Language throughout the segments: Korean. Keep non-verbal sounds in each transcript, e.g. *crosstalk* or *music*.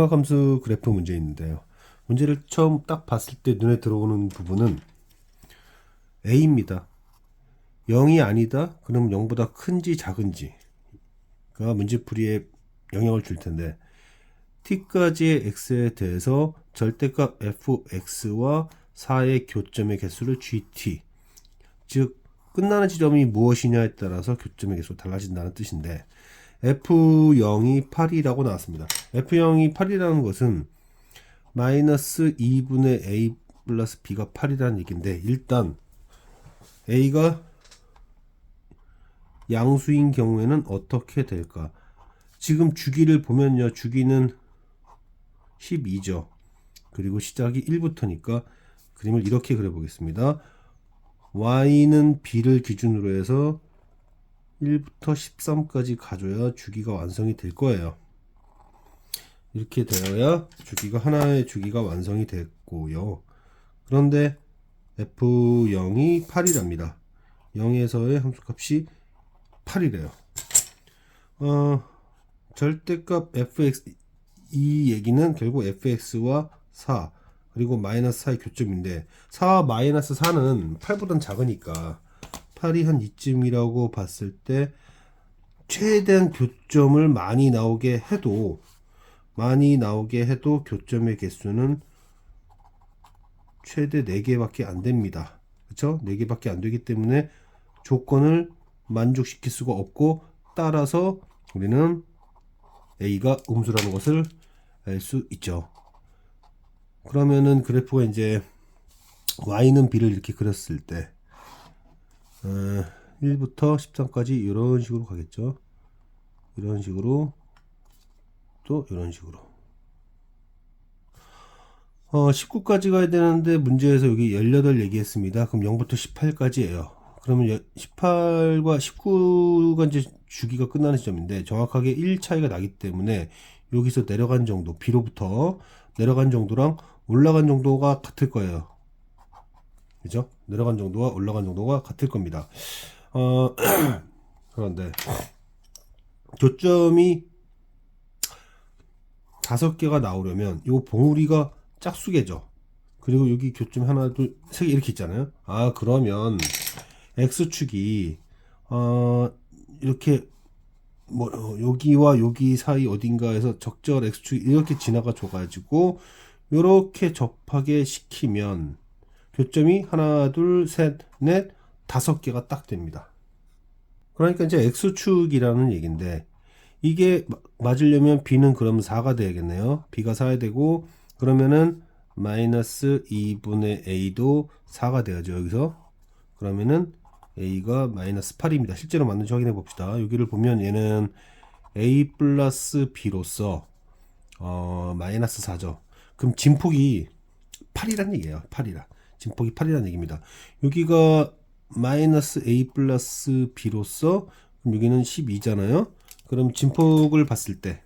청각함수 그래프 문제인데요. 문제를 처음 딱 봤을 때 눈에 들어오는 부분은 A입니다. 0이 아니다? 그럼 0보다 큰지 작은지가 문제풀이에 영향을 줄 텐데 t까지의 x에 대해서 절대값 fx와 4의 교점의 개수를 gt 즉 끝나는 지점이 무엇이냐에 따라서 교점의 개수가 달라진다는 뜻인데 f0이 8이라고 나왔습니다. f0이 8이라는 것은 마이너스 2분의 a 플러스 b가 8이라는 얘기인데 일단 a가 양수인 경우에는 어떻게 될까? 지금 주기를 보면요. 주기는 12죠. 그리고 시작이 1부터니까 그림을 이렇게 그려보겠습니다. y는 b를 기준으로 해서 1부터 13까지 가져야 주기가 완성이 될 거예요. 이렇게 되어야 주기가 하나의 주기가 완성이 됐고요. 그런데 f0이 8이랍니다. 0에서의 함수값이 8이래요. 어, 절대값 fx 이 얘기는 결국 fx와 4 그리고 마이너스 4의 교점인데 4와 마이너스 4는 8보단 작으니까 8이 한 이쯤이라고 봤을 때 최대한 교점을 많이 나오게 해도 많이 나오게 해도 교점의 개수는 최대 4개밖에 안 됩니다. 그렇죠? 4개밖에 안 되기 때문에 조건을 만족시킬 수가 없고 따라서 우리는 A가 음수라는 것을 알 수 있죠. 그러면은 그래프가 이제 Y는 B를 이렇게 그렸을 때 어, 1부터 13까지 이런 식으로 가겠죠. 이런 식으로 또 이런 식으로 어, 19까지 가야 되는데 문제에서 여기 18 얘기했습니다. 그럼 0부터 18까지예요. 그러면 18과 19가 이제 주기가 끝나는 시점인데 정확하게 1 차이가 나기 때문에 여기서 내려간 정도 B로부터 내려간 정도랑 올라간 정도가 같을 거예요. 그죠? 내려간 정도와 올라간 정도가 같을 겁니다. 어, *clears throat* 그런데 교점이 다섯 개가 나오려면 요 봉우리가 짝수개죠. 그리고 여기 교점 하나, 둘, 세 개 이렇게 있잖아요. 아, 그러면 x축이 어, 이렇게 뭐 어, 여기와 여기 사이 어딘가에서 적절 x축이 이렇게 지나가 줘 가지고 이렇게 접하게 시키면 교점이 하나, 둘, 셋, 넷, 다섯 개가 딱 됩니다. 그러니까 이제 x축이라는 얘기인데 이게 마- 맞으려면 b는 그럼 4가 돼야겠네요. b가 4야 되고 그러면은 마이너스 2분의 a도 4가 돼야죠. 여기서 그러면은 a가 마이너스 8입니다. 실제로 맞는지 확인해 봅시다. 여기를 보면 얘는 a 플러스 b로서 어, 마이너스 4죠. 그럼 진폭이 8이란 얘기예요. 8이라. 진폭이 8이란 얘기입니다. 여기가 마이너스 a 플러스 b로서 여기는 12잖아요. 그럼 진폭을 봤을 때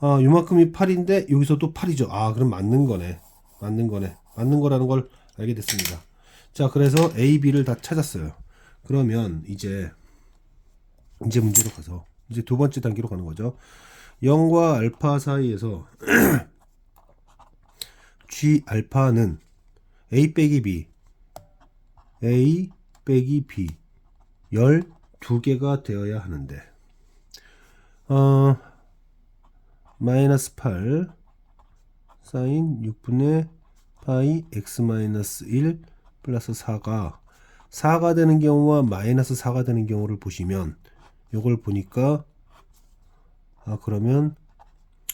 아, 요만큼이 8인데 여기서도 8이죠. 아, 그럼 맞는 거네. 맞는 거네. 맞는 거라는 걸 알게 됐습니다. 자, 그래서 A, B를 다 찾았어요. 그러면 이제 이제 문제로 가서 이제 두 번째 단계로 가는 거죠. 0과 알파 사이에서 *clears throat* G 알파는 A 빼기 B. A 빼기 B. 12개가 되어야 하는데. 어 마이너스 8 사인 6분의 파이 x 마이너스 1 플러스 4가. 4가 되는 경우와 마이너스 4가 되는 경우를 보시면 요걸 보니까 아 그러면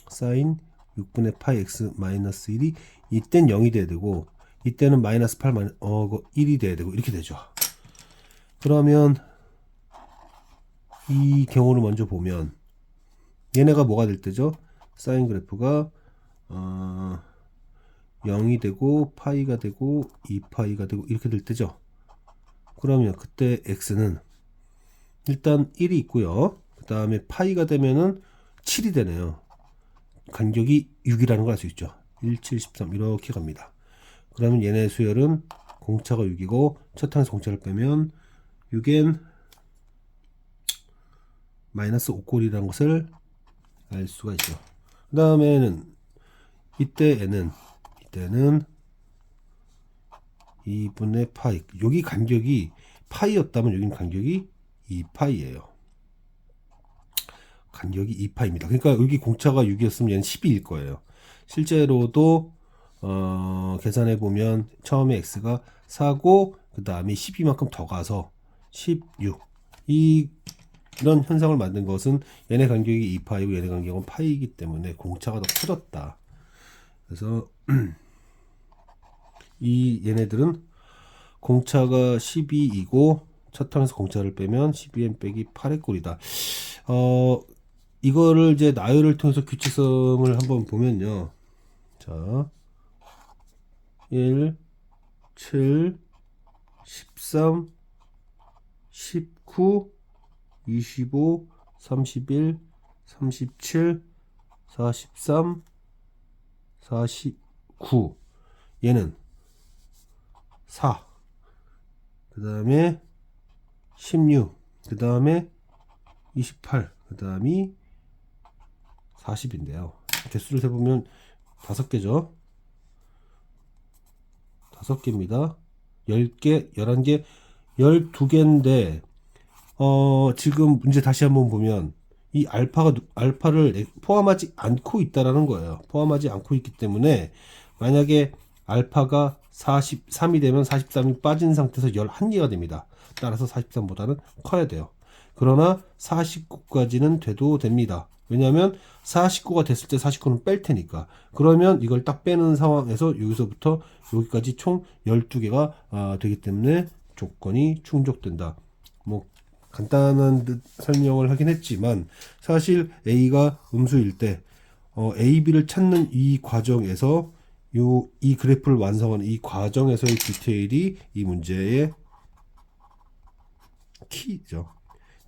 사인 6분의 파이 x 마이너스 1이 이땐 0이 돼야 되고 이때는 마이너스 8 마이 어 그거 1이 돼야 되고 이렇게 되죠. 그러면 이 경우를 먼저 보면 얘네가 뭐가 될 때죠? 사인 그래프가 어, 0이 되고 파이가 되고 2파이가 되고 이렇게 될 때죠. 그러면 그때 x는 일단 1이 있고요. 그 다음에 파이가 되면은 7이 되네요. 간격이 6이라는 걸 알 수 있죠. 1, 7, 13 이렇게 갑니다. 그러면 얘네 수열은 공차가 6이고 첫 항에서 공차를 빼면 6엔 마이너스 5꼴이라는 것을 알 수가 있죠. 그 다음에는 이때 n은 이때는 2분의 파이 여기 간격이 파이였다면 여기는 간격이 2파이예요. 간격이 2파입니다. 그러니까 여기 공차가 6이었으면 얘는 12일 거예요. 실제로도 어, 계산해 보면 처음에 x가 4고 그 다음에 12만큼 더 가서 16. 이 이런 현상을 만든 것은 얘네 간격이 2파이고 얘네 간격은 파이이기 때문에 공차가 더 커졌다. 그래서 *clears throat* 이 얘네들은 공차가 12이고 차탕에서 공차를 빼면 12m 빼기 8의 꼴이다. 어 이거를 이제 나열을 통해서 규칙성을 한번 보면요. 자, 1, 7, 13, 19, 25, 31, 37, 43, 49. 얘는 4. 그 다음에 16. 그 다음에 28. 그 다음이 40인데요. 개수를 세보면 다섯 개죠. 다섯 개입니다. 10개, 11개, 12개인데, 어, 지금 문제 다시 한번 보면, 이 알파가, 누- 알파를 포함하지 않고 있다라는 거예요. 포함하지 않고 있기 때문에, 만약에 알파가 43이 되면 43이 빠진 상태에서 11개가 됩니다. 따라서 43보다는 커야 돼요. 그러나 49까지는 돼도 됩니다. 왜냐하면 49가 됐을 때 49는 뺄 테니까. 그러면 이걸 딱 빼는 상황에서 여기서부터 여기까지 총 12개가 아, 되기 때문에 조건이 충족된다. 뭐 간단한 듯 설명을 하긴 했지만 사실 A가 음수일 때 어, A, B를 찾는 이 과정에서 요, 이 그래프를 완성하는 이 과정에서의 디테일이 이 문제의 키죠.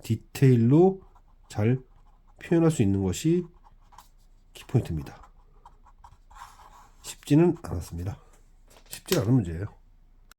디테일로 잘 표현할 수 있는 것이 키포인트입니다. 쉽지는 않았습니다. 쉽지 않은 문제예요.